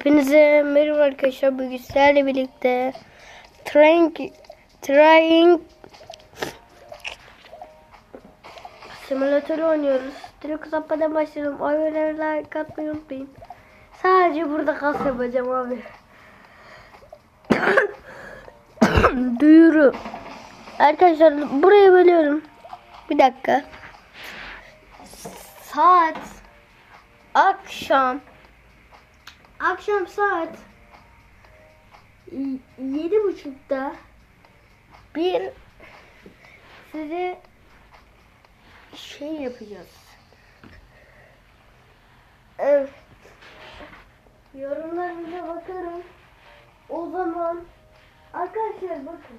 Hepinize merhaba arkadaşlar. Bugün sizlerle birlikte Trying Trying Simülatörü oynuyoruz. Direkt uzatmadan başlayalım. Oyunlara like atmayı unutmayın. Sadece burada kas yapacağım abi. Duyuru. Arkadaşlar buraya bölüyorum. Bir dakika. Saat akşam akşam saat yedi buçukta bir size şey yapacağız. Evet. Yorumlarınıza bakarım. O zaman arkadaşlar bakın.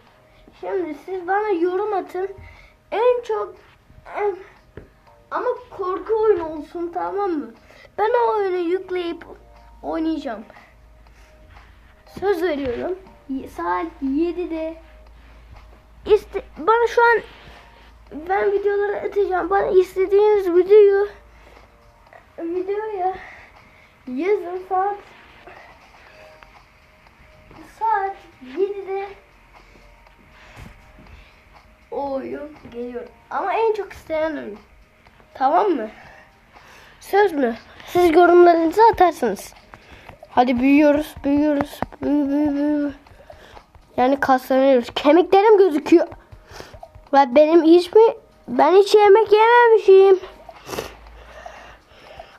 Şimdi siz bana yorum atın. En çok en, ama korku oyunu olsun tamam mı? Ben o oyunu yükleyip oynayacağım. Söz veriyorum. Saat 7'de iste bana şu an ben videoları atacağım. Bana istediğiniz videoyu videoya yazın saat saat 7'de o oyun geliyor. Ama en çok isteyen oyun. Tamam mı? Söz mü? Siz yorumlarınızı atarsınız. Hadi büyüyoruz, büyüyoruz. Büyü, büyü, büyü. Yani kaslanıyoruz. Kemiklerim gözüküyor. Ve benim hiç mi? Ben hiç yemek yememişim.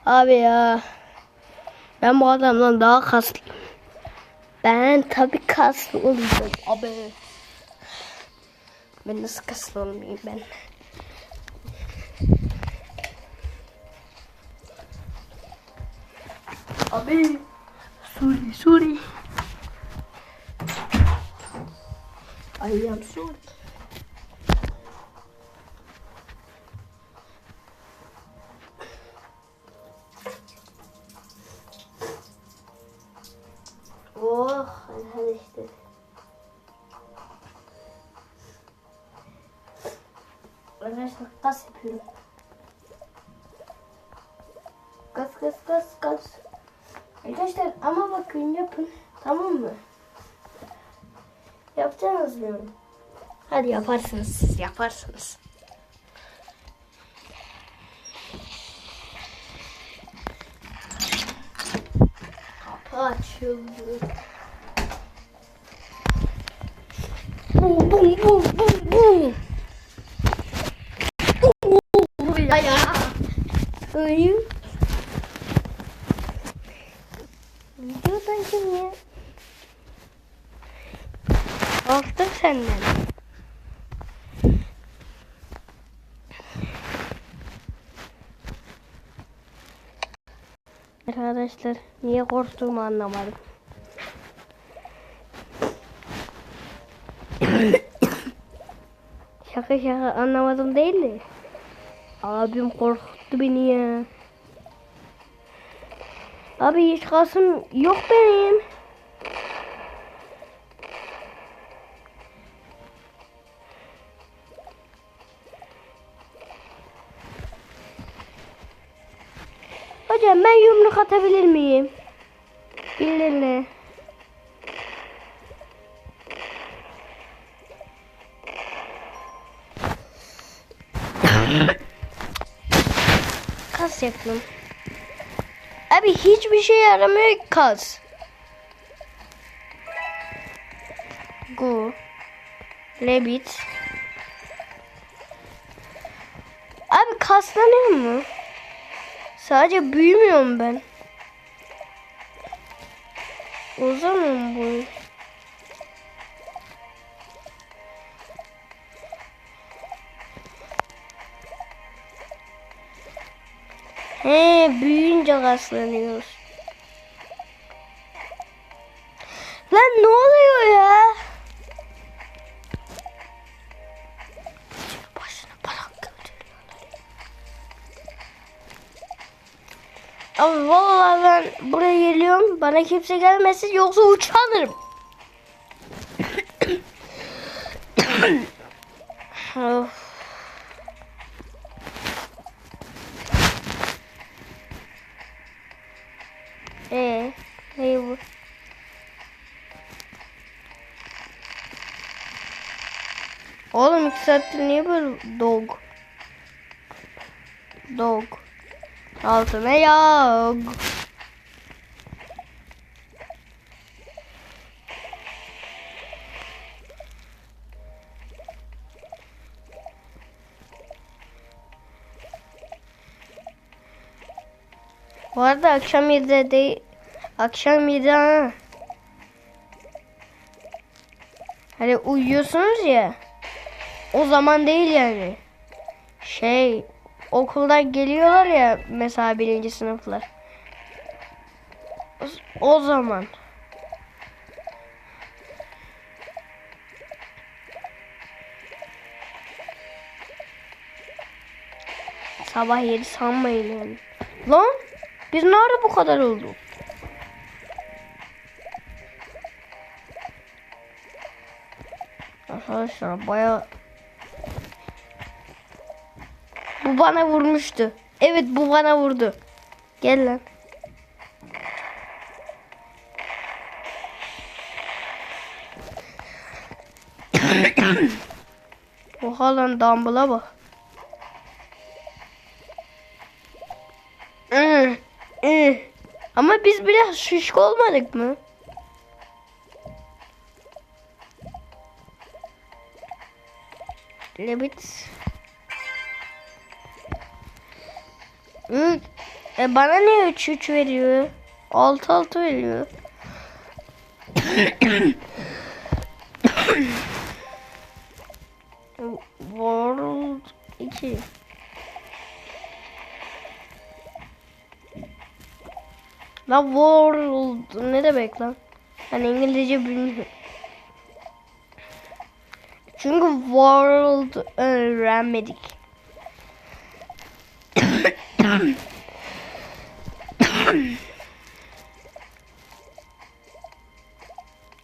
Abi ya. Ben bu adamdan daha kaslıyım. Ben tabii kaslı olacağım abi. Ben nasıl kaslı olmayayım ben? Abi. Sorry, sorry. I am sorry. Oh, arkadaşlar. Arkadaşlar kas yapıyorum. Kas kas kas kas. Arkadaşlar ama bakın yapın. Tamam mı? Yapacağınız diyorum. Hadi yaparsınız siz yaparsınız. Kapı açıldı. Bum bum bum bum bum. Ya ya. Uyum. Korktum senden. Arkadaşlar niye korktuğumu anlamadım. şaka şaka anlamadım değil mi? Abim korkuttu beni ya. Abi hiç kasım yok benim. Hocam ben yumruk atabilir miyim? Birilerine. Kas yaptım. Abi hiçbir şey yaramıyor kas. Go. Rabbit. Abi kaslanıyor mu? Sadece büyümüyorum ben. Uzamıyor mu bu? He büyüyünce kaslanıyoruz. Abi vallahi ben buraya geliyorum. Bana kimse gelmesin yoksa uçanırım. of. Ee, Ne bu? Oğlum iki saattir niye böyle dog? Dog. Altına yok. Bu arada akşam 7'de değil. Akşam 7 ha. Hani uyuyorsunuz ya. O zaman değil yani. Şey okuldan geliyorlar ya mesela birinci sınıflar. O- zaman. Sabah 7 sanmayın yani. Lan biz nerede bu kadar olduk? Arkadaşlar baya bu bana vurmuştu. Evet bu bana vurdu. Gel lan. Oha lan Dumble'a bak. Ama biz biraz şişko olmadık mı? Lebit. E bana ne 3 3 veriyor? 6 6 veriyor. World 2 La world ne demek lan? Hani İngilizce bilmiyorum. Çünkü world öğrenmedik.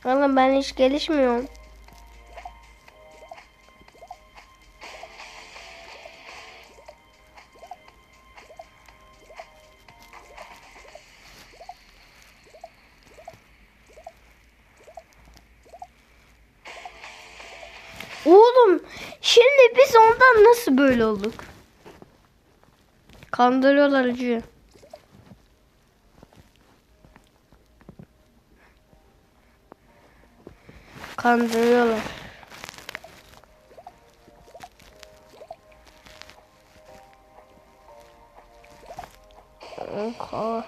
Oğlum ben hiç gelişmiyorum. Oğlum şimdi biz ondan nasıl böyle olduk? Kandırıyorlar acı. Kandırıyorlar. Oha.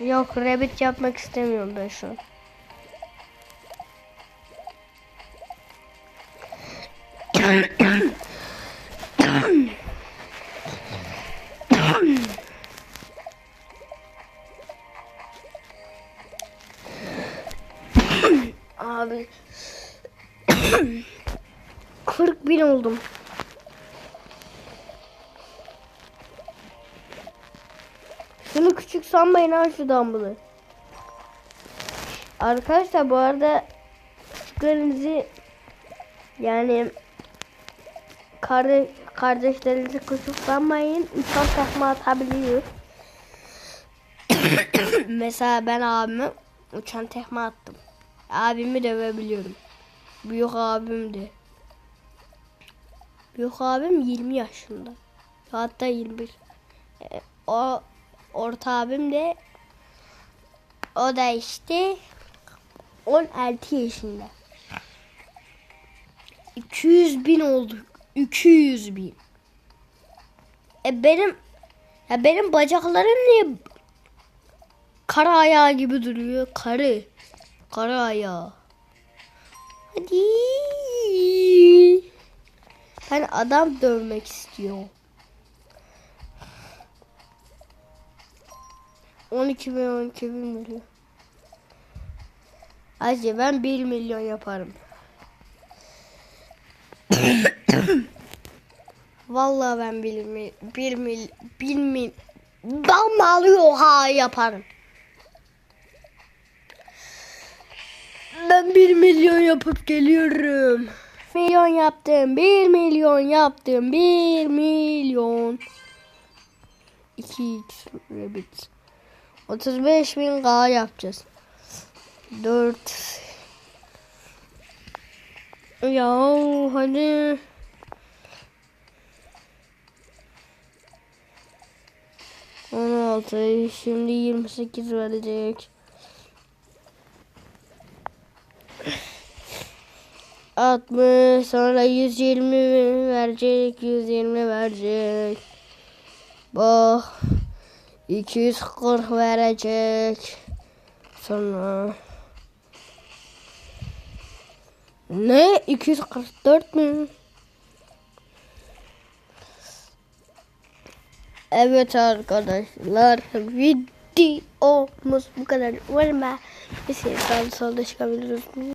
Yok rabbit yapmak istemiyorum ben şu an. Şunu küçük sanmayın ha şu dumbbell'ı. Arkadaşlar bu arada küçüklerinizi yani kardeş, kardeşlerinizi küçük sanmayın. Uçan takma atabiliyor. Mesela ben abime uçan tekme attım. Abimi dövebiliyorum. Büyük abim de. Büyük abim 20 yaşında. Hatta 21. Ee, o orta abim de o da işte 16 yaşında. 200 bin olduk. 200 bin. E benim ya benim bacaklarım niye kara ayağı gibi duruyor? Karı. Kara ayağı. Hadi. Ben adam dövmek istiyorum. 12 bin 12 bin milyon. Hacı ben 1 milyon yaparım. Vallahi ben 1 mil 1 mil 1 mil mi alıyor ha yaparım. Ben 1 milyon yapıp geliyorum. Milyon yaptım. 1 milyon yaptım. 1 milyon. 2x rabbit. 35 bin K yapacağız. 4 Ya hadi. On altı, şimdi 28 verecek. 60 sonra 120 verecek 120 verecek bak 240 verecek sonra ne 244 mü Evet arkadaşlar videomuz bu kadar. Umarım ben bir şey sağda solda çıkabiliriz.